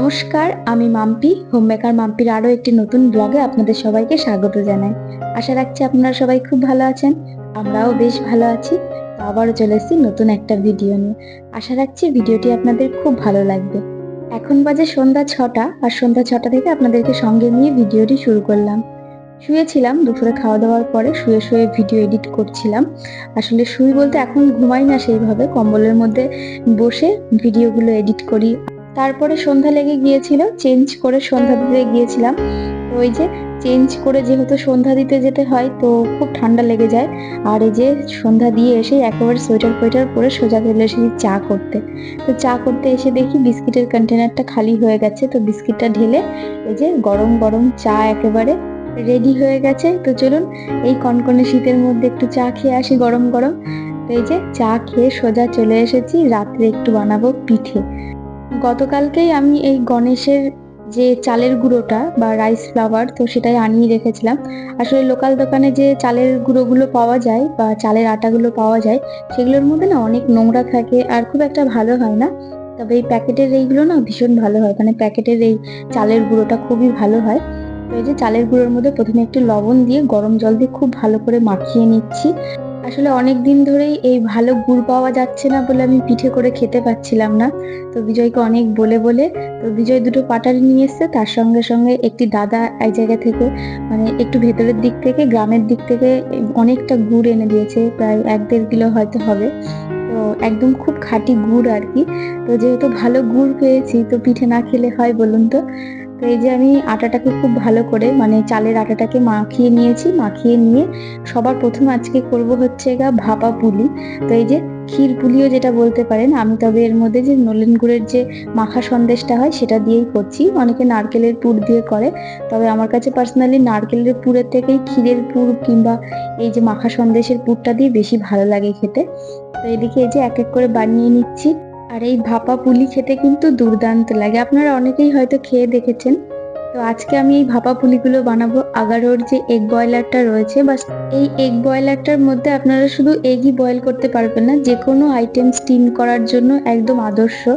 নমস্কার, আমি মাম্পি, হোমমেকার মাম্পির আরও একটি নতুন ব্লগে আপনাদের সবাইকে স্বাগত জানাই। আশা রাখছি আপনারা সবাই খুব ভালো আছেন, আমরাও বেশ ভালো আছি আবারও চলে এসেছি নতুন একটা ভিডিও নিয়ে। আশা রাখছি ভিডিওটি আপনাদের খুব ভালো লাগবে। এখন বাজে সন্ধ্যা ছটা, আর সন্ধ্যা ছটা থেকে আপনাদেরকে সঙ্গে নিয়ে ভিডিওটি শুরু করলাম। শুয়েছিলাম, দুপুরে খাওয়া দাওয়ার পরে শুয়ে শুয়ে ভিডিও এডিট করছিলাম। আসলে শুই বলতে এখন ঘুমাই না সেইভাবে, কম্বলের মধ্যে বসে ভিডিওগুলো এডিট করি তারপরে সন্ধ্যা লেগে গিয়েছিল চেঞ্জ করে সন্ধ্যা দিতে গিয়েছিলাম। ওই যে চেঞ্জ করে যেহেতু সন্ধ্যা দিতে যেতে হয়, তো খুব ঠান্ডা লেগে যায়। আর এই যে সন্ধ্যা দিয়ে এসে একেবারে সোয়েটার ফোয়েটার পরে সোজা চলে এসেছি চা করতে। তো চা করতে এসে দেখি বিস্কিটের কন্টেনারটা খালি হয়ে গেছে, তো বিস্কিটটা ঢেলে এই যে গরম গরম চা একেবারে রেডি হয়ে গেছে। তো চলুন এই কনকনে শীতের মধ্যে একটু চা খেয়ে আসি গরম গরম। তো এই যে চা খেয়ে সোজা চলে এসেছি, রাত্রে একটু বানাবো পিঠে। গতকালকেই আমি এই গণেশের যে চালের গুঁড়োটা বা রাইস ফ্লাওয়ার তো সেটাই আনিয়ে রেখেছিলাম। আসলে লোকাল দোকানে যে চালের গুঁড়োগুলো পাওয়া যায় বা চালের আটাগুলো পাওয়া যায়, সেগুলোর মধ্যে না অনেক নোংরা থাকে আর খুব একটা ভালো হয় না। তবে এই প্যাকেটের এইগুলো না ভীষণ ভালো হয়। মানে প্যাকেটের এই চালের গুঁড়োটা খুবই ভালো হয়। তো এই যে চালের গুঁড়োর মধ্যে প্রথমে একটু লবণ দিয়ে গরম জল দিয়ে খুব ভালো করে মাখিয়ে নিচ্ছি। আসলে অনেক দিন ধরেই এই ভালো গুড় পাওয়া যাচ্ছে না বলে আমি পিঠে করে খেতে পাচ্ছিলাম না। তো বিজয়কে অনেক বলে বলে, তো বিজয় দুটো পাটারি নিয়ে এসছে, তার সঙ্গে সঙ্গে একটি দাদা এক জায়গা থেকে মানে একটু ভেতরের দিক থেকে, গ্রামের দিক থেকে অনেকটা গুড় এনে দিয়েছে, প্রায় এক দেড় কিলো হয়তো হবে। তো একদম খুব খাঁটি গুড় আর কি। তো যেহেতু ভালো গুড় পেয়েছি, তো পিঠে না খেলে হয় বলুন তো। তো এই যে আমি আটাটাকে খুব ভালো করে মানে চালের আটাটাকে মাখিয়ে নিয়েছি, মাখিয়ে নিয়ে সবার প্রথম আজকে করব হচ্ছে গা ভাপা পুলি। তো এই যে ক্ষীর পুলিও যেটা বলতে পারেন, আমি তবে এর মধ্যে যে নলেন গুড়ের যে মাখা সন্দেশটা হয় সেটা দিয়েই করছি। অনেকে নারকেলের পুর দিয়ে করে, তবে আমার কাছে পার্সোনালি নারকেলের পুরের থেকেই ক্ষীরের পুর কিংবা এই যে মাখা সন্দেশের পুরটা দিয়ে বেশি ভালো লাগে খেতে। তো এদিকে এই যে এক এক করে বানিয়ে নিচ্ছি। আর এই ভাপা পুলি খেতে কিন্তু দুর্দান্ত লাগে। আপনারা অনেকেই হয়তো খেয়ে দেখেছেন। তো আজকে আমি এই ভাপা পুলিগুলো বানাবো। আগারোর যে এগ বয়লারটা রয়েছে বা এই এগ বয়লারটার মধ্যে আপনারা শুধু এগই বয়েল করতে পারবেন না যে কোনো আইটেম স্টিম করার জন্য একদম আদর্শ।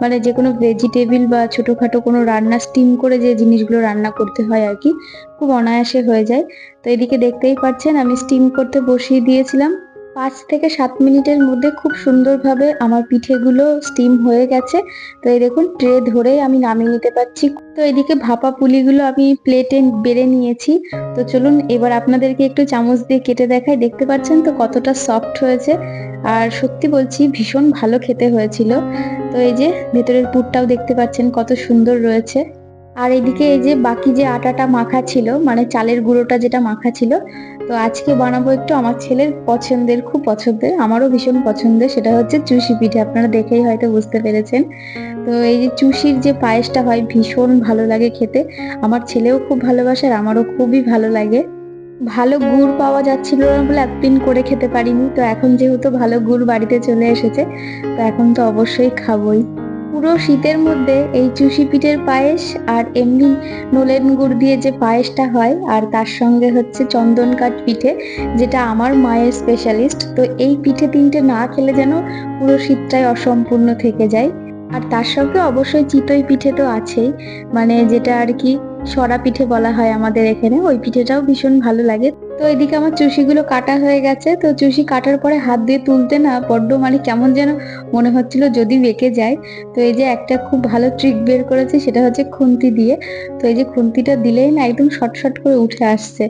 মানে যে কোনো ভেজিটেবিল বা ছোটোখাটো কোনো রান্না স্টিম করে যে জিনিসগুলো রান্না করতে হয় আর কি, খুব অনায়াসে হয়ে যায়। তো এদিকে দেখতেই পাচ্ছেন, আমি স্টিম করতে বসিয়ে দিয়েছিলাম। পাঁচ থেকে সাত মিনিটের মধ্যে খুব সুন্দরভাবে আমার পিঠেগুলো স্টিম হয়ে গেছে। তো এই দেখুন ট্রে ধরেই আমি নামিয়ে নিতে পারছি। তো এদিকে ভাপা পুলিগুলো আমি প্লেটে বেড়ে নিয়েছি। তো চলুন, এবার আপনাদেরকে একটু চামচ দিয়ে কেটে দেখাই। দেখতে পাচ্ছেন তো কতটা সফট হয়েছে। আর সত্যি বলছি, ভীষণ ভালো খেতে হয়েছিল। তো এই যে, ভেতরের পুরটাও দেখতে পাচ্ছেন কত সুন্দর রয়েছে। আর এদিকে এই যে বাকি যে আটাটা মাখা ছিল মানে চালের গুঁড়োটা যেটা মাখা ছিল, তো আজকে বানাবো একটু আমার ছেলের পছন্দের, খুব পছন্দের, আমারও ভীষণ পছন্দের, সেটা হচ্ছে চুষি পিঠে, আপনারা দেখেই হয়তো বুঝতে পেরেছেন। তো এই যে চুষির যে পায়েসটা হয়, ভীষণ ভালো লাগে খেতে, আমার ছেলেও খুব ভালোবাসে আর আমারও খুবই ভালো লাগে। ভালো গুড় পাওয়া যাচ্ছিল না বলে একদিন করে খেতে পারিনি, তো এখন যেহেতু ভালো গুড় বাড়িতে চলে এসেছে, তো এখন তো অবশ্যই খাবোই। পুরো শীতের মধ্যে এই চুষি পিঠের পায়েস আর এমনি নলেন গুড় দিয়ে যে পায়েসটা হয় আর তার সঙ্গে হচ্ছে চন্দন কাঠ পিঠে, যেটা আমার মায়ের স্পেশালিস্ট তো এই পিঠে তিনটে না খেলে যেন পুরো শীতটাই অসম্পূর্ণ থেকে যায়। আর তার সঙ্গে অবশ্যই চিতই পিঠে তো আছেই। মানে যেটা আর কি সরা পিঠে বলা হয় আমাদের এখানে, ওই পিঠেটাও ভীষণ ভালো লাগে। তো এদিকে আমার চুষিগুলো কাটা হয়ে গেছে, তো চুষি কাটার পরে হাত দিয়ে তুলতে না বড্ড মানে কেমন যেন মনে হচ্ছিল যদি বেঁকে যায়। তো এই যে একটা খুব ভালো ট্রিক বের করেছে সেটা হচ্ছে খুন্তি দিয়ে। তো এই যে খুন্তিটা দিলেই না একদম শর্ট শর্ট করে উঠে আসছে।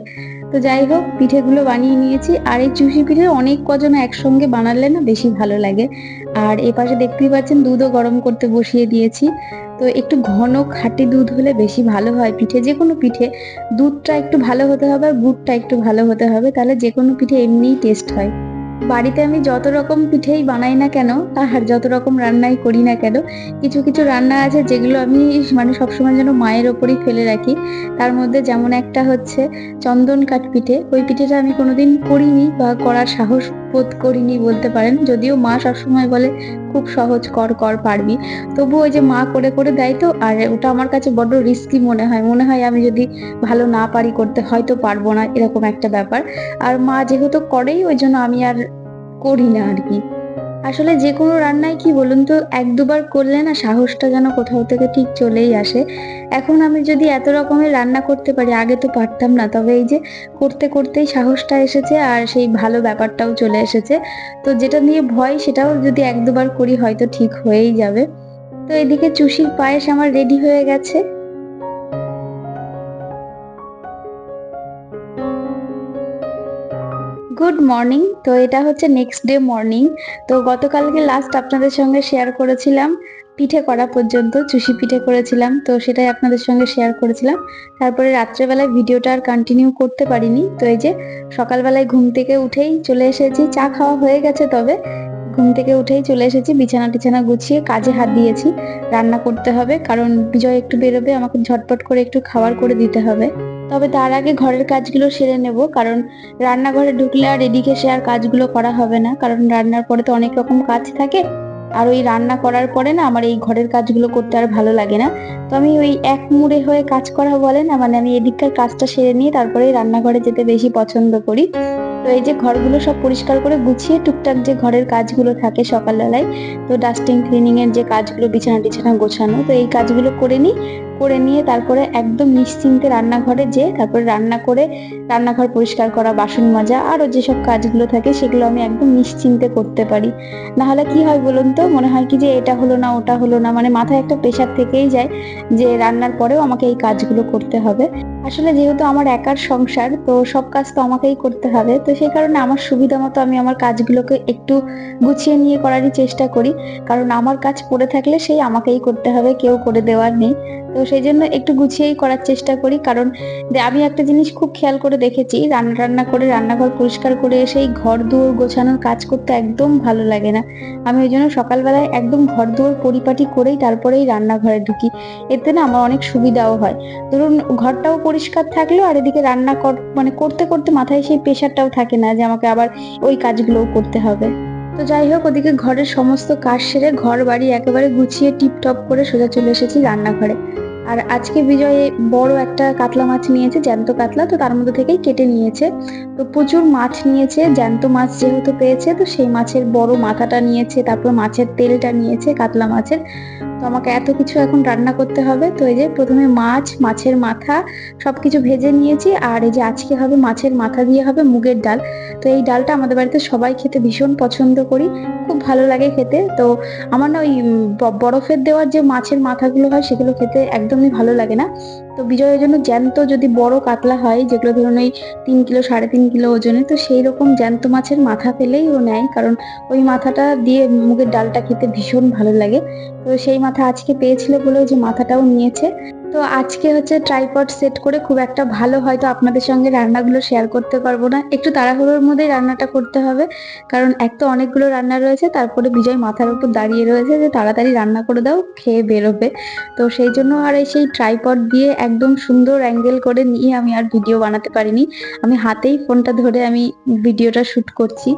তো যাই হোক, পিঠেগুলো বানিয়ে নিয়েছি। আর এই চুষি পিঠে অনেক কজন একসঙ্গে বানালে না বেশি ভালো লাগে। আর এ পাশে দেখতেই পাচ্ছেন দুধও গরম করতে বসিয়ে দিয়েছি। তো একটু ঘন খাঁটি দুধ হলে বেশি ভালো হয় পিঠে। যে কোনো পিঠে দুধটা একটু ভালো হতে হবে আর গুড়টা একটু ভালো হতে হবে। তাহলে যে কোনো পিঠে এমনিই টেস্ট হয়। বাড়িতে আমি যত রকম পিঠেই বানাই না কেন আর যত রকম রান্নাই করি না কেন, কিছু কিছু রান্না আছে যেগুলো আমি মানে সবসময় যেন মায়ের ওপরই ফেলে রাখি। তার মধ্যে যেমন একটা হচ্ছে চন্দন কাঠ পিঠে, ওই পিঠেটা আমি কোনোদিন করিনি বা করার সাহস বোধ করিনি বলতে পারেন, যদিও মা সবসময় বলে, খুব সহজ কর কর পারবি। তবু ওই যে মা করে করে দেয় তো, আর ওটা আমার কাছে বড্ড রিস্কি মনে হয়। মনে হয় আমি যদি ভালো না পারি করতে, হয়তো পারব না, এরকম একটা ব্যাপার। আর মা যেহেতু করেই, ওই জন্য আমি আর করি না আর কি। আসলে যে কোনো রান্নায় কি বলুন তো, এক দুবার করলে না সাহসটা যেন কোথাও থেকে ঠিক চলেই আসে। এখন আমি যদি এত রকমের রান্না করতে পারি, আগে তো পারতাম না, তবে এই যে করতে করতেই সাহসটা এসেছে আর সেই ভালো ব্যাপারটাও চলে এসেছে। তো যেটা নিয়ে ভয়, সেটাও যদি এক দুবার করি হয়তো ঠিক হয়েই যাবে। তো এদিকে চুষির পায়েস আমার রেডি হয়ে গেছে। গুড মর্নিং তো এটা হচ্ছে নেক্সট ডে মর্নিং তো গতকালকে লাস্ট আপনাদের সঙ্গে শেয়ার করেছিলাম। পিঠে করা পর্যন্ত, চুষি পিঠে করেছিলাম। তো সেটাই আপনাদের সঙ্গে শেয়ার করেছিলাম। তারপরে রাত্রেবেলায় ভিডিওটা আর কন্টিনিউ করতে পারিনি। তো এই যে সকালবেলায় ঘুম থেকে উঠেই চলে এসেছি। চা খাওয়া হয়ে গেছে তবে। ঘুম থেকে উঠেই চলে এসেছি। বিছানা টিছানা গুছিয়ে কাজে হাত দিয়েছি। রান্না করতে হবে, কারণ বিজয় একটু বেরোবে, আমাকে ঝটপট করে একটু খাবার করে দিতে হবে। তবে তার আগে ঘরের কাজগুলো সেরে নেব, কারণ রান্নাঘরে ঢুকলে আর এদিকে সে আর কাজগুলো করা হবে না। কারণ রান্নার পরে তো অনেক রকম কাজ থাকে, আর ওই রান্না করার পরে না আমার এই ঘরের কাজগুলো করতে আর ভালো লাগে না। তো আমি ওই এক মুড়ে হয়ে কাজ করা বলে না মানে আমি এদিককার কাজটা সেরে নিয়ে তারপরে রান্নাঘরে যেতে বেশি পছন্দ করি। তো এই যে ঘরগুলো সব পরিষ্কার করে গুছিয়ে টুকটাক যে ঘরের কাজগুলো থাকে সকালবেলায়, তো ডাস্টিং ক্লিনিং এর যে কাজগুলো বিছানা টিছানা গোছানো, তো এই কাজগুলো করে নিই। করে নিয়ে তারপরে একদম নিশ্চিন্তে রান্নাঘরে যে তারপরে রান্না করে রান্নাঘর পরিষ্কার করা, বাসন মাজা, আরও যেসব কাজগুলো থাকে সেগুলো আমি একদম নিশ্চিন্তে করতে পারি। নাহলে কি হয় বলুন তো, মনে হয় কি যে এটা হলো না, ওটা হলো না মানে মাথায় একটা প্রেশার থেকেই যায় যে রান্নার পরেও আমাকে এই কাজগুলো করতে হবে। আসলে যেহেতু আমার একার সংসার, তো সব কাজ তো আমাকেই করতে হবে, তো সেই কারণে আমার সুবিধা মতো আমি আমার কাজগুলোকে একটু গুছিয়ে নিয়ে করারই চেষ্টা করি। কারণ আমার কাজ পড়ে থাকলে সেই আমাকেই করতে হবে, কেউ করে দেওয়ার নেই। তো সেই জন্য একটু গুছিয়েই করার চেষ্টা করি, কারণ আমি একটা জিনিস খুব খেয়াল করে দেখেছি, রান্না রান্না করে, রান্নাঘর পরিষ্কার করে এসেই ঘর দুয়ার গোছানোর কাজ করতে একদম ভালো লাগে না। আমি ওই জন্য সকালবেলায় একদম ঘর দুয়ার পরিপাটি করেই তারপরেই রান্নাঘরে ঢুকি। এতে না আমার অনেক সুবিধাও হয়। ধরুন ঘরটাও পরিষ্কার থাকল আর এদিকে রান্না কর মানে করতে করতে মাথায় সেই প্রেশারটাও থাকে না যে আমাকে আবার ওই কাজগুলোও করতে হবে। তো যাই হোক, ওদিকে ঘরের সমস্ত কাজ সেরে ঘর বাড়ি একেবারে গুছিয়ে টিপটপ করে সোজা চলে এসেছি রান্নাঘরে। আর আজকে বিজয় বড় একটা কাতলা মাছ নিয়েছে, জ্যান্ত কাতলা, তো তার মধ্যে থেকেই কেটে নিয়েছে। তো প্রচুর মাছ নিয়েছে, জ্যান্ত মাছ যেহেতু পেয়েছে, তো সেই মাছের বড় মাথাটা নিয়েছে, তারপর মাছের তেলটা নিয়েছে কাতলা মাছের। তো আমাকে এত কিছু এখন রান্না করতে হবে। তো এই যে প্রথমে মাছ, মাছের মাথা সবকিছু ভেজে নিয়েছি। আর এই যে আজকে হবে মাছের মাথা দিয়ে হবে মুগের ডাল। তো এই ডালটা আমাদের বাড়িতে সবাই খেতে ভীষণ পছন্দ করি। খুব ভালো লাগে খেতে। তো আমার না ওই বরফের দেওয়ার যে মাছের মাথাগুলো হয়, সেগুলো খেতে একদমই ভালো লাগে না। তো বিজয়ের জন্য জ্যান্ত যদি বড় কাতলা হয়, যেগুলো ধরুন ওই তিন কিলো, সাড়ে তিন কিলো ওজনে তো সেই রকম জ্যান্ত মাছের মাথা পেলেই ও নেয়। কারণ ওই মাথাটা দিয়ে মুগের ডালটা খেতে ভীষণ ভালো লাগে। তো সেই আজকে পেয়েছিল বলে ওই যে মাথাটাও নিয়েছে। তো আজকে হচ্ছে ট্রাইপড সেট করে খুব একটা ভালো হয়তো আপনাদের সঙ্গে রান্নাগুলো শেয়ার করতে পারব না। একটু তাড়াহুড়োর মধ্যেই রান্নাটা করতে হবে। কারণ এক তো অনেকগুলো রান্না রয়েছে, তারপরে বিজয় মাথার উপর দাঁড়িয়ে রয়েছে যে তাড়াতাড়ি রান্না করে দাও, খেয়ে বেরোবে। তো সেই জন্য আর এই সেই ট্রাইপড দিয়ে একদম সুন্দর অ্যাঙ্গেল করে নিয়ে আমি আর ভিডিও বানাতে পারিনি। আমি হাতেই ফোনটা ধরে আমি ভিডিওটা শ্যুট করছি।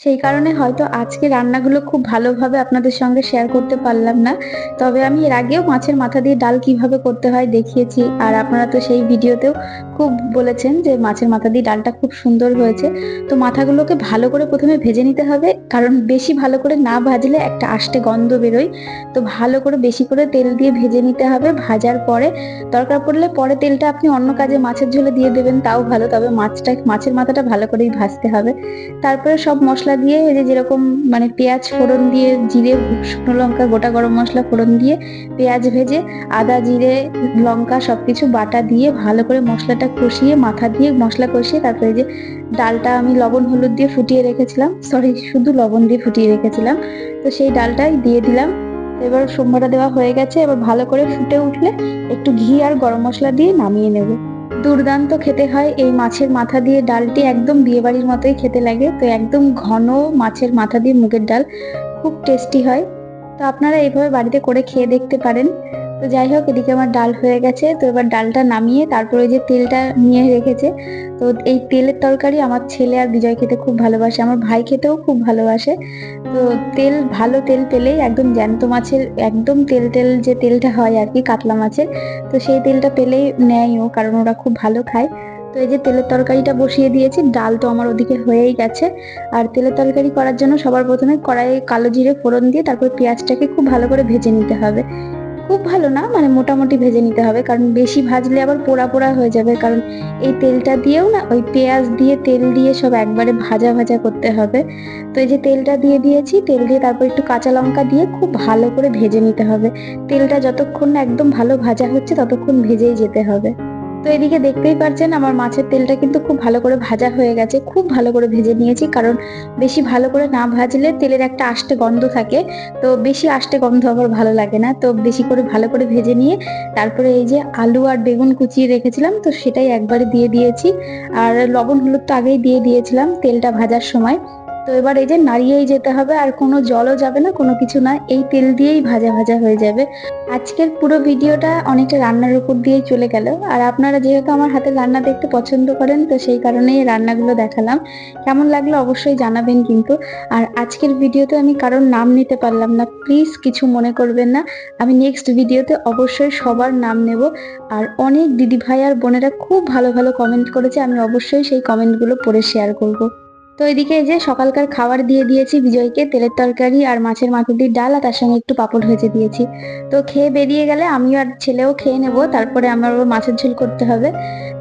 সেই কারণে হয়তো আজকে রান্নাগুলো খুব ভালোভাবে আপনাদের সঙ্গে শেয়ার করতে পারলাম না। তবে আমি এর আগেও মাছের মাথা দিয়ে ডাল কীভাবে করতে হয় দেখিয়েছি। আর আপনারা তো সেই ভিডিওতেও খুব বলেছেন যে মাছের মাথা দিয়ে ডালটা খুব সুন্দর হয়েছে। তো মাথাগুলোকে ভালো করে প্রথমে ভেজে নিতে হবে। কারণ বেশি ভালো করে না ভাজলে একটা আষ্টে গন্ধ বেরোয়। তো ভালো করে বেশি করে তেল দিয়ে ভেজে নিতে হবে। ভাজার পরে দরকার পড়লে পরে তেলটা আপনি অন্য কাজে মাছের ঝোলে দিয়ে দেবেন, তাও ভালো। তবে মাছটা, মাছের মাথাটা ভালো করেই ভাজতে হবে। তারপরে সব মশলা দিয়ে ওই যে যেরকম মানে পেঁয়াজ ফোড়ন দিয়ে জিরে, শুকনো লঙ্কা, গোটা গরম মশলা ফোড়ন দিয়ে পেঁয়াজ ভেজে, আদা, জিরে, লঙ্কা সবকিছু বাটা দিয়ে ভালো করে মশলাটা কষিয়ে, মাথা দিয়ে মশলা কষিয়ে তারপরে যে ডালটা আমি লবণ হলুদ দিয়ে ফুটিয়ে রেখেছিলাম। সরি শুধু লবণ দিয়ে ফুটিয়ে রেখেছিলাম। তো সেই ডালটাই দিয়ে দিলাম। এবার সোমবারটা দেওয়া হয়ে গেছে। এবার ভালো করে ফুটে উঠলে একটু ঘি আর গরম মশলা দিয়ে নামিয়ে নেব। দুর্দান্ত খেতে হয়। এই মাছের মাথা দিয়ে ডালটি একদম বিয়েবাড়ির মতোই খেতে লাগে। তো একদম ঘন মাছের মাথা দিয়ে মুগের ডাল। খুব টেস্টি হয়। তো আপনারা এইভাবে বাড়িতে করে খেয়ে দেখতে পারেন। তো যাই হোক, এদিকে আমার ডাল হয়ে গেছে। তো এবার ডালটা নামিয়ে তারপরে যে তেলটা নিয়ে রেখেছে। তো এই তেলের তরকারি আমার ছেলে আর বিজয় খেতে খুব ভালোবাসে। আমার ভাই খেতেও খুব ভালোবাসে। তো তেল, ভালো তেল পেলেই একদম জ্যান্ত মাছের, একদম তেল তেল যে তেলটা হয় আর কি, কাতলা মাছের, তো সেই তেলটা পেলেই নেয় ও, কারণ ওরা খুব ভালো খায়। তো এই যে তেলের তরকারিটা বসিয়ে দিয়েছি, ডাল তো আমার ওদিকে হয়েই গেছে। আর তেলের তরকারি করার জন্য সবার প্রথমে কড়াইয়ে কালো জিরে ফোড়ন দিয়ে তারপর পেঁয়াজটাকে খুব ভালো করে ভেজে নিতে হবে। খুব ভালো না? মানে মোটামুটি ভেজে নিতে হবে। কারণ বেশি ভাজলে আবার পোড়া পোড়া হয়ে যাবে। কারণ এই তেলটা দিয়েও না, ওই পেঁয়াজ দিয়ে তেল দিয়ে সব একবারে ভাজা ভাজা করতে হবে। তো এই যে তেলটা দিয়ে দিয়েছি, তেল দিয়ে তারপর একটু কাঁচা লঙ্কা দিয়ে খুব ভালো করে ভেজে নিতে হবে। তেলটা যতক্ষণ না একদম ভালো ভাজা হচ্ছে, ততক্ষণ ভেজেই যেতে হবে। তো এদিকে দেখতেই পাচ্ছেন আমার মাছের তেলটা কিন্তু খুব ভালো করে ভাজা হয়ে গেছে। খুব ভালো করে ভেজে নিয়েছি, কারণ বেশি ভালো করে না ভাজলে তেলের একটা আষ্টে গন্ধ থাকে। তো বেশি আষ্টে গন্ধ আমার ভালো লাগে না, তো বেশি করে ভালো করে ভেজে নিয়ে তারপরে এই যে আলু আর বেগুন কুচিয়ে রেখেছিলাম, তো সেটাই একবারে দিয়ে দিয়েছি। আর লবণ হলুদ তো আগেই দিয়ে দিয়েছিলাম তেলটা ভাজার সময়। তো এবার এই যে নাড়িয়েই যেতে হবে, আর কোনো জলও যাবে না, কোনো কিছু না, এই তেল দিয়েই ভাজা ভাজা হয়ে যাবে। আজকের পুরো ভিডিওটা অনেকটা রান্নার উপর দিয়েই চলে গেল, আর আপনারা যেহেতু আমার হাতের রান্না দেখতে পছন্দ করেন, তো সেই কারণেই রান্নাগুলো দেখালাম। কেমন লাগল অবশ্যই জানাবেন কিন্তু, আর আজকের ভিডিওতে আমি কারোর নাম নিতে পারলাম না, প্লিজ কিছু মনে করবেন না, আমি নেক্সট ভিডিওতে অবশ্যই সবার নাম নেব, আর অনেক দিদি ভাই আর বোনেরা খুব ভালো ভালো কমেন্ট করেছে, আমি অবশ্যই সেই কমেন্টগুলো পড়ে শেয়ার করব। তো এদিকে যে সকালকার খাবার দিয়ে দিয়েছি বিজয়কে, তেলের তরকারি আর মাছের মাথুটির ডাল, আর তার সঙ্গে একটু পাপড় ভেজে দিয়েছি। তো খেয়ে বেরিয়ে গেলে আমিও আর ছেলেও খেয়ে নেব, তারপরে আমার মাছের ঝোল করতে হবে।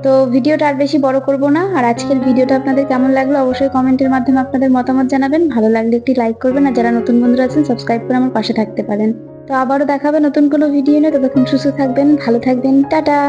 তো ভিডিওটা আর বেশি বড় করব না, আর আজকের ভিডিওটা আপনাদের কেমন লাগল অবশ্যই কমেন্টের মাধ্যমে আপনাদের মতামত জানাবেন। ভালো লাগলে একটি লাইক করবেন, আর যারা নতুন বন্ধুরা আছেন, সাবস্ক্রাইব করে আমার পাশে থাকতে পারেন। তো আবারও দেখাবে নতুন কোনো ভিডিও নিয়ে, ততক্ষণ সুস্থ থাকবেন, ভালো থাকবেন, টাটা!